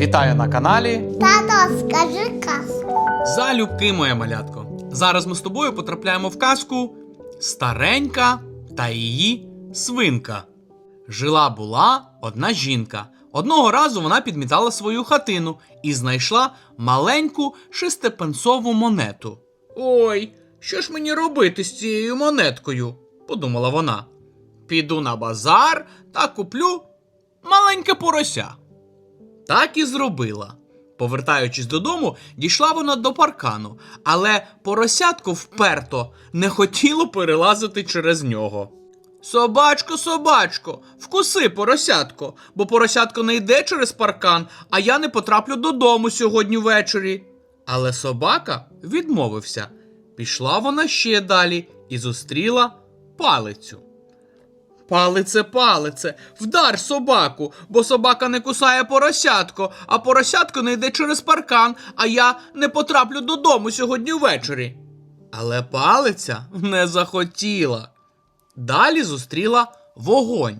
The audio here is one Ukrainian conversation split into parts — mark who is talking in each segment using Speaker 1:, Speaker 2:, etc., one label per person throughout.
Speaker 1: Вітаю на каналі.
Speaker 2: Тато, скажи казку.
Speaker 1: Залюбки, моя малятко. Зараз ми з тобою потрапляємо в казку Старенька та її свинка. Жила була одна жінка. Одного разу вона підмітала свою хатину і знайшла маленьку шестипенсову монету. Ой, що ж мені робити з цією монеткою? подумала вона. Піду на базар та куплю маленьке порося. Так і зробила. Повертаючись додому, дійшла вона до паркану, але поросятко вперто не хотіло перелазити через нього. Собачко, собачко, вкуси поросятко, бо поросятко не йде через паркан, а я не потраплю додому сьогодні ввечері. Але собака відмовився. Пішла вона ще далі і зустріла палицю. Палице, палице, вдар собаку, бо собака не кусає поросятко, а поросятко не йде через паркан, а я не потраплю додому сьогодні ввечері. Але палиця не захотіла. Далі зустріла вогонь.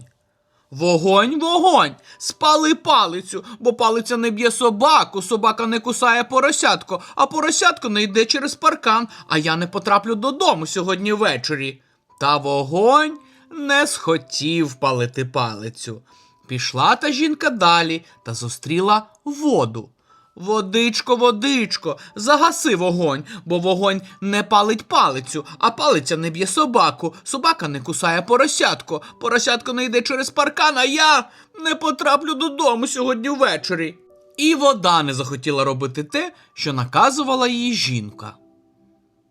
Speaker 1: Вогонь, вогонь, спали палицю, бо палиця не б'є собаку, собака не кусає поросятко, а поросятко не йде через паркан, а я не потраплю додому сьогодні ввечері. Та вогонь не схотів палити палицю. Пішла та жінка далі та зустріла воду. Водичко, водичко, загаси вогонь, бо вогонь не палить палицю, а палиця не б'є собаку. Собака не кусає поросятко. Поросятко не йде через паркан, а я не потраплю додому сьогодні ввечері. І вода не захотіла робити те, що наказувала їй жінка.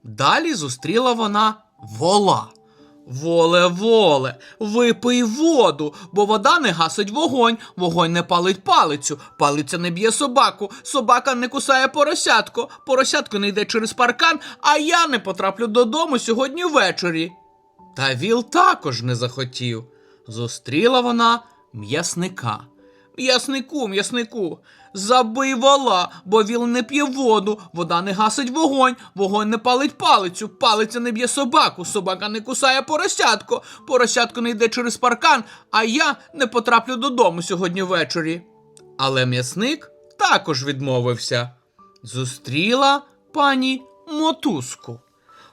Speaker 1: Далі зустріла вона вола. Воле, воле, випий воду, бо вода не гасить вогонь, вогонь не палить палицю, палиця не б'є собаку, собака не кусає поросятко, поросятко не йде через паркан, а я не потраплю додому сьогодні ввечері. Та віл також не захотів. Зустріла вона м'ясника. М'яснику, м'яснику, забий вола, бо віл не п'є воду, вода не гасить вогонь, вогонь не палить палицю, палиця не б'є собаку, собака не кусає поросятко, поросятко не йде через паркан, а я не потраплю додому сьогодні ввечері. Але м'ясник також відмовився. Зустріла пані мотузку.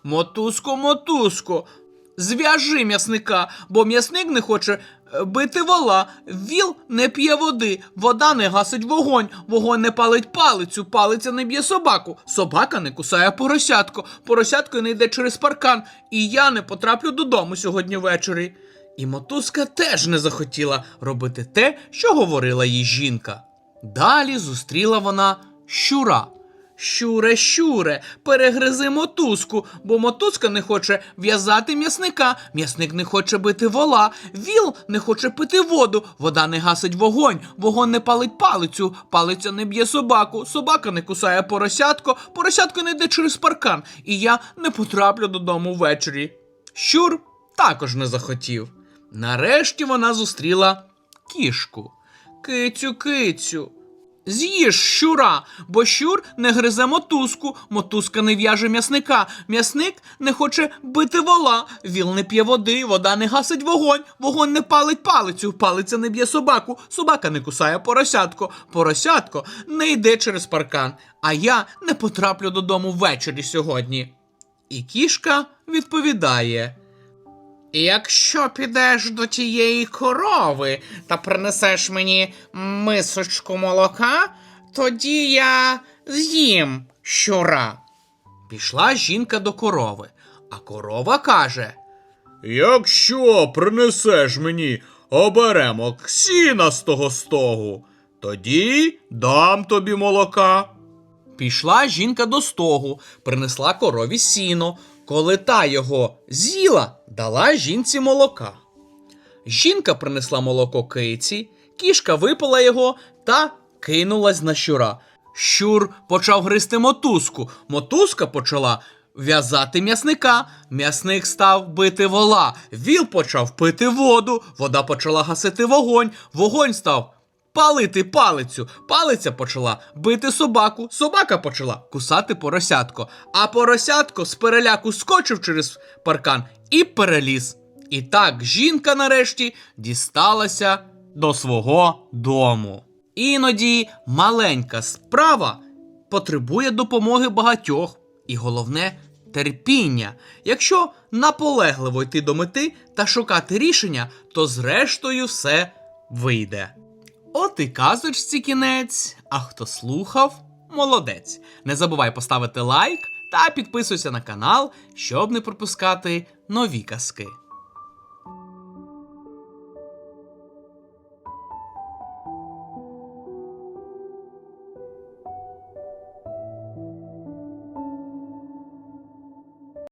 Speaker 1: Мотузко, мотузко, зв'яжи м'ясника, бо м'ясник не хоче бити вола. Віл не п'є води, вода не гасить вогонь, вогонь не палить палицю, палиця не б'є собаку, собака не кусає поросятко, поросятко не йде через паркан, і я не потраплю додому сьогодні ввечері. І мотузка теж не захотіла робити те, що говорила їй жінка. Далі зустріла вона щура. Щуре, щуре, перегризи мотузку, бо мотузка не хоче в'язати м'ясника, м'ясник не хоче бити вола, віл не хоче пити воду, вода не гасить вогонь, вогонь не палить палицю, палиця не б'є собаку, собака не кусає поросятко, поросятко не йде через паркан, і я не потраплю додому ввечері. Щур також не захотів. Нарешті вона зустріла кішку. Кицю, кицю. З'їж щура, бо щур не гризе мотузку, мотузка не в'яже м'ясника, м'ясник не хоче бити вола, віл не п'є води, вода не гасить вогонь, вогонь не палить палицю, палиця не б'є собаку, собака не кусає поросятко, поросятко не йде через паркан, а я не потраплю додому ввечері сьогодні. І кішка відповідає. Якщо підеш до тієї корови та принесеш мені мисочку молока, тоді я з'їм щура. Пішла жінка до корови, а корова каже:
Speaker 3: Якщо принесеш мені оберемок сіна з того стогу, тоді дам тобі молока.
Speaker 1: Пішла жінка до стогу, принесла корові сіно. Коли та його з'їла, дала жінці молока. Жінка принесла молоко киці, кішка випила його та кинулась на щура. Щур почав гризти мотузку, мотузка почала в'язати м'ясника, м'ясник став бити вола, віл почав пити воду, вода почала гасити вогонь, вогонь став палити палицю. Палиця почала бити собаку, собака почала кусати поросятко, а поросятко з переляку скочив через паркан і переліз. І так жінка нарешті дісталася до свого дому. Іноді маленька справа потребує допомоги багатьох, і головне терпіння. Якщо наполегливо йти до мети та шукати рішення, то зрештою все вийде. От і казочці кінець. А хто слухав, молодець. Не забувай поставити лайк та підписуйся на канал, щоб не пропускати нові казки.